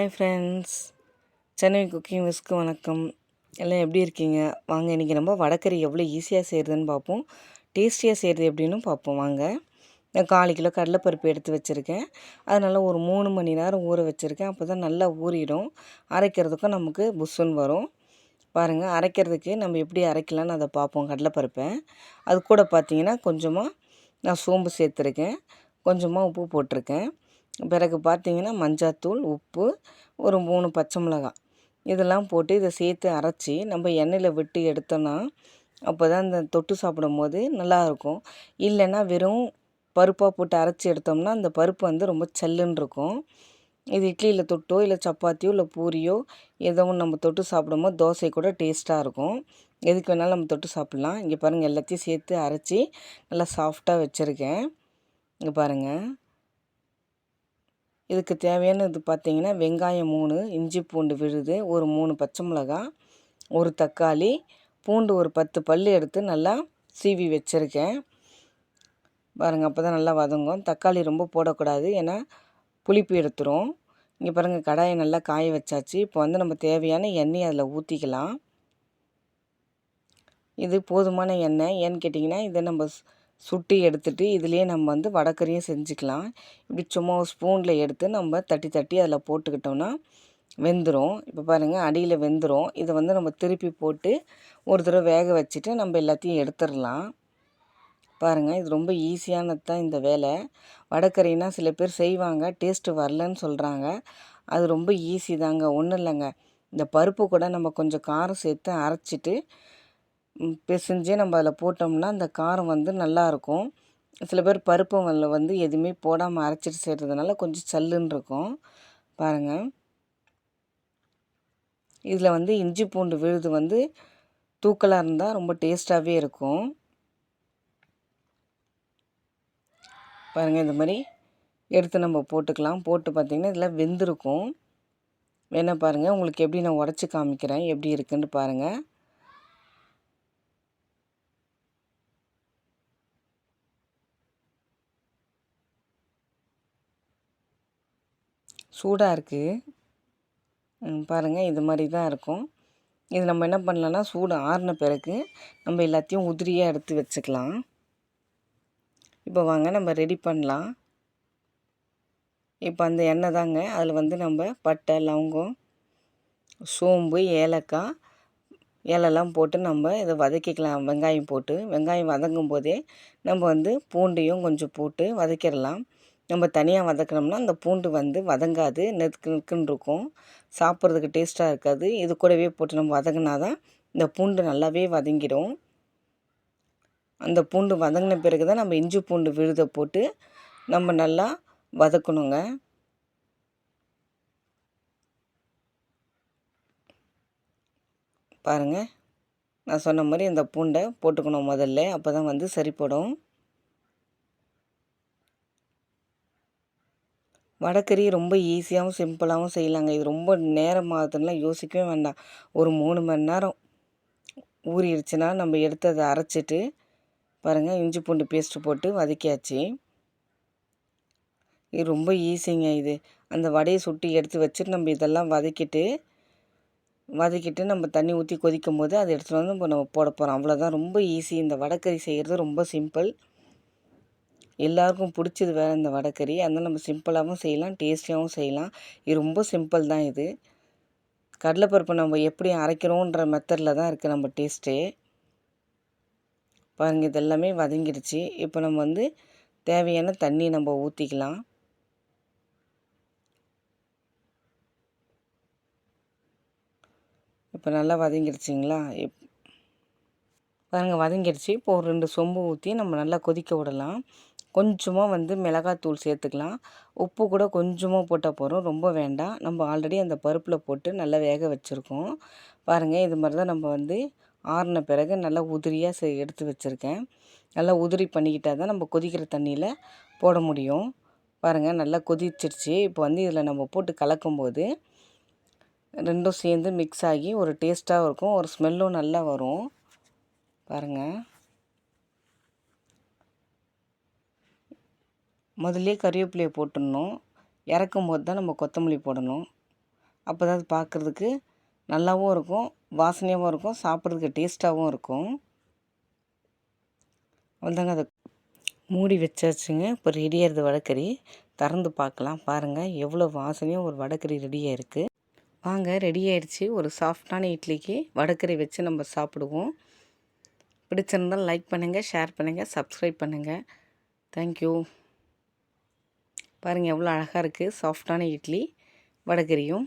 Hi friends Chennai cooking விஸ்க்கு வணக்கம். எல்லாம் எப்படி இருக்கீங்க? வாங்க இன்றைக்கி நம்ம வடக்கறி எவ்வளோ ஈஸியாக செய்கிறதுன்னு பார்ப்போம். டேஸ்டியாக செய்கிறது எப்படின்னு பார்ப்போம். வாங்க. நான் காலு கிலோ கடலைப்பருப்பு எடுத்து வச்சுருக்கேன். அதனால் ஒரு மூணு மணி நேரம் ஊற வச்சுருக்கேன். அப்போ தான் நல்லா ஊறிடும். அரைக்கிறதுக்கும் நமக்கு புஷ்ஷுன்னு வரும். பாருங்கள் அரைக்கிறதுக்கு நம்ம எப்படி அரைக்கலான்னு அதை பார்ப்போம் கடலைப்பருப்பை. அது கூட பார்த்தீங்கன்னா கொஞ்சமாக நான் சோம்பு சேர்த்துருக்கேன். கொஞ்சமாக உப்பு போட்டிருக்கேன். பிறகு பார்த்தீங்கன்னா மஞ்சாத்தூள் உப்பு ஒரு மூணு பச்சை மிளகாய். இதெல்லாம் போட்டு இதை சேர்த்து அரைச்சி நம்ம எண்ணெயில் விட்டு எடுத்தோன்னா அப்போ தான் இந்த தொட்டு சாப்பிடும் போது நல்லாயிருக்கும் இல்லைன்னா வெறும் பருப்பாக போட்டு அரைச்சி எடுத்தோம்னா அந்த பருப்பு வந்து ரொம்ப சல்லுன்னு இருக்கும். இது இட்லியில் தொட்டோ இல்லை சப்பாத்தியோ இல்லை பூரியோ ஏதோ ஒன்று நம்ம தொட்டு சாப்பிடும்போது தோசை கூட டேஸ்ட்டாக இருக்கும். எதுக்கு வேணாலும் நம்ம தொட்டு சாப்பிட்லாம். இங்கே பாருங்கள் எல்லாத்தையும் சேர்த்து அரைச்சி நல்லா சாஃப்டாக வச்சுருக்கேன். இங்கே பாருங்கள் இதுக்கு தேவையானது பார்த்திங்கன்னா வெங்காயம் மூணு இஞ்சி பூண்டு விழுது ஒரு மூணு பச்சை மிளகா ஒரு தக்காளி பூண்டு ஒரு பத்து பல் எடுத்து நல்லா சீவி வச்சுருக்கேன். பாருங்கள் அப்போ தான் நல்லா வதங்கும். தக்காளி ரொம்ப போடக்கூடாது ஏன்னா புளிப்பு எடுத்துரும். இங்கே பாருங்கள் கடாயை நல்லா காய வச்சாச்சு. இப்போ வந்து நம்ம தேவையான எண்ணெய் அதில் ஊற்றிக்கலாம் இது போதுமான எண்ணெய். ஏன்னு கேட்டிங்கன்னா இதை நம்ம சுட்டி எடுத்துகிட்டு இதுலேயே நம்ம வந்து வடக்கறியும் செஞ்சுக்கலாம். இப்படி சும்மா ஒரு ஸ்பூனில் எடுத்து நம்ம தட்டி தட்டி அதில் போட்டுக்கிட்டோம்னா வெந்துடும் இப்போ பாருங்கள் அடியில் வெந்துடும் இதை வந்து நம்ம திருப்பி போட்டு ஒரு தடவை வேக வச்சுட்டு நம்ம எல்லாத்தையும் எடுத்துடலாம். பாருங்கள் இது ரொம்ப ஈஸியானது தான் இந்த வேலை. வடக்கறினா சில பேர் செய்வாங்க டேஸ்ட்டு வரலன்னு சொல்கிறாங்க அது ரொம்ப ஈஸி தாங்க ஒன்றும் இல்லைங்க. இந்த பருப்பு கூட நம்ம கொஞ்சம் காரம் சேர்த்து அரைச்சிட்டு பிசைஞ்சு நம்ம அதில் போட்டோம்னா அந்த காரம் வந்து நல்லாயிருக்கும். சில பேர் பருப்பு வந்து எதுவுமே போடாமல் அரைச்சிட்டு செய்கிறதுனால கொஞ்சம் சல்லுன்னு இருக்கும். பாருங்கள் இதில் வந்து இஞ்சி பூண்டு விழுது வந்து தூக்கலாக இருந்தால் ரொம்ப டேஸ்ட்டாகவே இருக்கும். பாருங்கள் இந்த மாதிரி எடுத்து நம்ம போட்டுக்கலாம். போட்டு பார்த்திங்கன்னா இதில் வெந்திருக்கும். வேணால் பாருங்கள் உங்களுக்கு எப்படி நான் உடச்சி காமிக்கிறேன் எப்படி இருக்குன்னு பாருங்கள் சூடாக இருக்குது பாருங்கள் இது மாதிரி தான் இருக்கும். இது நம்ம என்ன பண்ணலான்னா சூடு ஆறின பிறகு நம்ம எல்லாத்தையும் உதிரியாக எடுத்து வச்சுக்கலாம். இப்போ வாங்க நம்ம ரெடி பண்ணலாம். இப்போ அந்த எண்ணெய் தாங்க. அதில் வந்து நம்ம பட்டை லவங்கம் சோம்பு ஏலக்காய் ஏலெல்லாம் போட்டு நம்ம இதை வதக்கிக்கலாம். வெங்காயம் போட்டு. வெங்காயம் வதங்கும் போதே நம்ம வந்து பூண்டையும் கொஞ்சம் போட்டு வதக்கிடலாம். நம்ம தனியாக வதக்கினோம்னா அந்த பூண்டு வந்து வதங்காது நெருக்கு நெருக்குன்னு இருக்கும் சாப்பிட்றதுக்கு டேஸ்ட்டாக இருக்காது. இது கூடவே போட்டு நம்ம வதங்கினா தான் இந்த பூண்டு நல்லாவே வதங்கிடும். அந்த பூண்டு வதங்கின பிறகு தான் நம்ம இஞ்சி பூண்டு விழுதை போட்டு நம்ம நல்லா வதக்கணுங்க. பாருங்கள் நான் சொன்ன மாதிரி அந்த பூண்டை போட்டுக்கணும் முதல்ல. அப்போ தான் வந்து சரிப்படும். வடக்கறி ரொம்ப ஈஸியாகவும் சிம்பிளாகவும் செய்யலாங்க. இது ரொம்ப நேரம் ஆகுதுன்னெலாம் யோசிக்கவே வேண்டாம். ஒரு மூணு மணி நேரம் ஊறிடுச்சுன்னா நம்ம எடுத்து அதை அரைச்சிட்டு பாருங்கள் இஞ்சி பூண்டு பேஸ்ட்டு போட்டு வதக்கியாச்சு. இது ரொம்ப ஈஸிங்க இது. அந்த வடையை சுட்டி எடுத்து வச்சுட்டு நம்ம இதெல்லாம் வதக்கிட்டு வதக்கிட்டு நம்ம தண்ணி ஊற்றி கொதிக்கும் போது அதை எடுத்துகிட்டு வந்து நம்ம போட போகிறோம் அவ்வளோதான் ரொம்ப ஈஸி. இந்த வடக்கறி செய்கிறது ரொம்ப சிம்பிள். எல்லாருக்கும் பிடிச்சது வேறு இந்த வடைக்கறி அதனால் நம்ம சிம்பிளாகவும் செய்யலாம் டேஸ்டியாகவும் செய்யலாம். இது ரொம்ப சிம்பிள் தான் இது. கடலைப்பருப்பு நம்ம எப்படி அரைக்கிறோன்ற மெத்தடில் தான் இருக்குது நம்ம டேஸ்ட்டே பாருங்கள் இதெல்லாமே வதங்கிடுச்சு. இப்போ நம்ம வந்து தேவையான தண்ணி நம்ம ஊற்றிக்கலாம் இப்போ நல்லா வதங்கிடுச்சிங்களா? எப் பாருங்கள் வதங்கிடுச்சு. இப்போ ஒரு ரெண்டு சொம்பு ஊற்றி நம்ம நல்லா கொதிக்க விடலாம். கொஞ்சமாக வந்து மிளகாத்தூள் சேர்த்துக்கலாம். உப்பு கூட கொஞ்சமாக போட்டால் போகிறோம் ரொம்ப வேண்டாம். நம்ம ஆல்ரெடி அந்த பருப்பில் போட்டு நல்லா வேக வச்சுருக்கோம். பாருங்கள் இது மாதிரி தான் நம்ம வந்து ஆறின பிறகு நல்லா உதிரியாக செ எடுத்து வச்சுருக்கேன். நல்லா உதிரி பண்ணிக்கிட்டால் தான் நம்ம கொதிக்கிற தண்ணியில் போட முடியும். பாருங்கள் நல்லா கொதிச்சிருச்சு. இப்போ வந்து இதில் நம்ம போட்டு கலக்கும்போது ரெண்டும் சேர்ந்து மிக்ஸ் ஆகி ஒரு டேஸ்ட்டாகவும் இருக்கும். ஒரு ஸ்மெல்லும் நல்லா வரும். பாருங்கள் முதல்லே கறிவேப்பிலையை போட்டுடணும். இறக்கும் போது தான் நம்ம கொத்தமல்லி போடணும். அப்போ தான் அது பார்க்குறதுக்கு நல்லாவும் இருக்கும் வாசனையாகவும் இருக்கும் சாப்பிட்றதுக்கு டேஸ்ட்டாகவும் இருக்கும். அவ்வளோதாங்க அதை. மூடி வச்சாச்சுங்க. இப்போ ரெடியாகிறது வடக்கறி திறந்து பார்க்கலாம். பாருங்கள் எவ்வளோ வாசனையும் ஒரு வடக்கறி ரெடியாக இருக்குது வாங்க ரெடி ஆயிடுச்சு ஒரு சாஃப்டான இட்லிக்கு வடக்கறி வச்சு நம்ம சாப்பிடுவோம். பிடிச்சிருந்தால் லைக் பண்ணுங்கள் ஷேர் பண்ணுங்கள் சப்ஸ்கிரைப் பண்ணுங்கள் தேங்க்யூ பாருங்கள் எவ்வளோ அழகாக இருக்குது சாஃப்டான இட்லி வடகரியும்.